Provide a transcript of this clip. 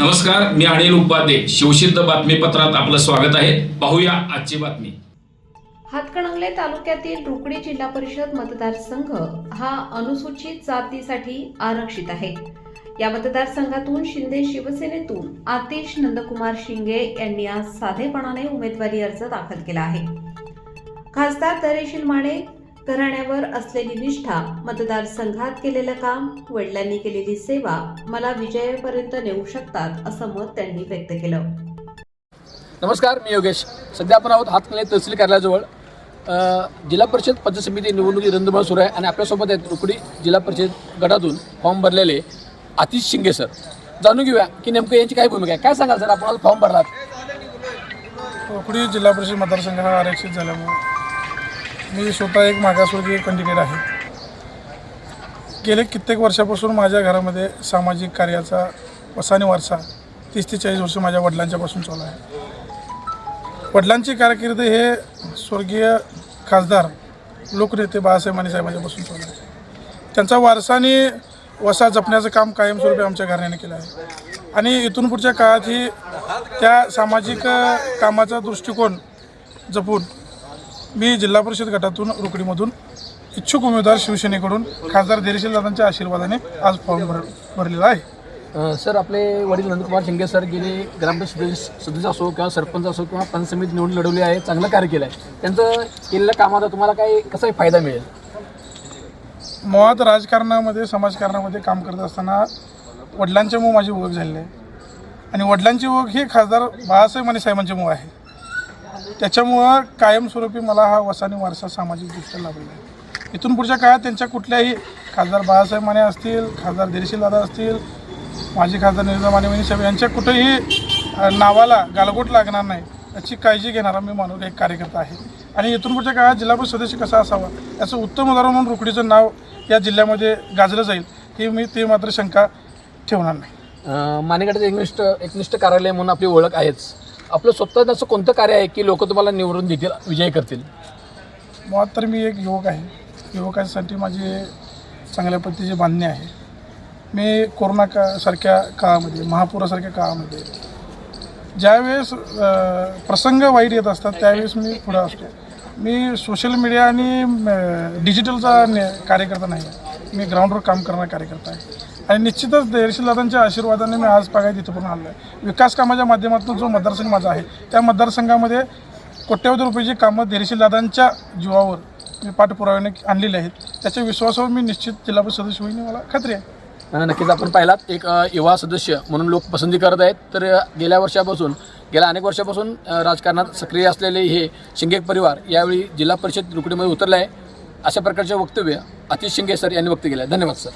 नमस्कार मी अनिल उपाध्ये. शिवसिद्ध बातमीपत्रात आपलं स्वागत आहे. पाहूया आजची बातमी. हातकणंगले तालुक्यातील रुकडी जिल्हा परिषद मतदारसंघ हा अनुसूचित जातीसाठी आरक्षित आहे. या मतदारसंघातून शिंदे शिवसेनेतून आतिश नंदकुमार शिंगे यांनी आज साधेपणाने उमेदवारी अर्ज दाखल केला आहे. खासदार दरेशील माने घराण्यावर असलेली निष्ठा मतदारसंघात केलेलं काम वडिलांनी केलेली सेवा मला विजयापर्यंत नेऊ शकतात असं मत त्यांनी व्यक्त केलं. नमस्कार मी योगेश. सध्या आपण आहोत हातकले तहसील कार्यालयाजवळ. जिल्हा परिषद पंचायत समिती निवडणुकी रंधुमाळ सुरू आहे आणि आपल्यासोबत आहेत रुकडी जिल्हा परिषद गटातून फॉर्म भरलेले आतिश शिंगे सर. जाणून घेऊया की नेमकं यांची काय भूमिका आहे? काय सांगाल सर? आपण फॉर्म भरलात. कोकणी जिल्हा परिषद मतदारसंघ आरक्षित झाल्यामुळे मी स्वतः एक मागासवर्गीय कंडिडेट आहे. गेले कित्येक वर्षापासून माझ्या घरामध्ये सामाजिक कार्याचा वसाने वारसा तीस ते चाळीस वर्ष माझ्या वडिलांच्यापासून चालू आहे. वडिलांची कारकीर्द हे स्वर्गीय खासदार लोकनेते बाळासाहेब माने साहेबांच्यापासून चालू आहे. त्यांचा वारसाने वसा जपण्याचं काम कायमस्वरूपी आमच्या घराण्याने केलं आहे. आणि इथून पुढच्या काळातही त्या सामाजिक कामाचा दृष्टिकोन जपून मी जिल्हा परिषद गटातून रुकडीमधून इच्छुक उमेदवार शिवसेनेकडून खासदार धैर्यशील दादांच्या आशीर्वादाने आज फॉर्म भर भरलेला आहे. अ, सर आपले वडील नंदकुमार शिंगे सर गेले ग्रामपंचायत सदस्य सदस्य असो किंवा सरपंच असो किंवा पंच समिती निवडून लढवली आहे चांगलं कार्य केलं आहे. त्यांचं केलेल्या कामाचा तुम्हाला काय कसा फायदा मिळेल? मुळात राजकारणामध्ये समाजकारणामध्ये काम करत असताना वडिलांच्यामुळे माझी ओळख झालेली आहे आणि वडिलांची ओळख ही खासदार बाळासाहेब माने साहेबांच्यामुळे आहे. त्याच्यामुळं कायमस्वरूपी मला हा वसानी वारसा सामाजिकदृष्ट्या लाभलेला आहे. इथून पुढच्या काळात त्यांच्या कुठल्याही खासदार बाळासाहेब माने असतील खासदार दिरीशील दादा असतील माजी खासदार निर्मला माने वहिनी साहेब यांच्या कुठेही नावाला गालगोट लागणार नाही याची काळजी घेणारा मी मानून एक कार्यकर्ता आहे. आणि इथून पुढच्या काळात जिल्हा परिषद सदस्य कसा असावा याचं उत्तम उदाहरण म्हणून रुकडीचं नाव या जिल्ह्यामध्ये गाजलं जाईल ही मी ते मात्र शंका ठेवणार नाही. अ, एकनिष्ठ एकनिष्ठ कार्यालय म्हणून आपली ओळख आहेच. आपलं स्वतःचं असं कोणतं कार्य आहे की लोक तुम्हाला निवडून देतील विजय करतील? मुळात तर मी एक युवक आहे. युवकांसाठी माझी चांगल्या पद्धतीची बांधणी आहे. मी कोरोना का सारख्या काळामध्ये महापुरासारख्या काळामध्ये ज्यावेळेस प्रसंग वाईट येत असतात त्यावेळेस मी पुढं असतो. मी सोशल मीडिया आणि डिजिटलचा ने कार्यकर्ता नाही आहे. मी ग्राउंडवर काम करणारा कार्यकर्ता आहे. आणि निश्चितच देरशील दादांच्या आशीर्वादाने मी आज पागायत इथं पण आलो आहे विकास कामाच्या माध्यमातून जो मतदारसंघ माझा आहे त्या मतदारसंघामध्ये कोट्यवधी रुपयाची कामं देरशील दादांच्या जीवावर मी पाठपुराव्याने आणलेली आहेत. त्याच्या विश्वासावर मी निश्चित जिल्हा परिषद सदस्य होईल मला खात्री आहे. नक्कीच आपण पाहिलात एक अ, युवा सदस्य म्हणून लोक पसंती करत आहेत. तर अ, गेल्या वर्षापासून गेल्या अनेक वर्षापासून अ, राजकारणात सक्रिय असलेले हे शिंगे परिवार यावेळी जिल्हा परिषद रुकडीमध्ये उतरले आहे अशा प्रकारचे वक्तव्य अतिश शिंगे सर यांनी व्यक्त केलं आहे धन्यवाद सर.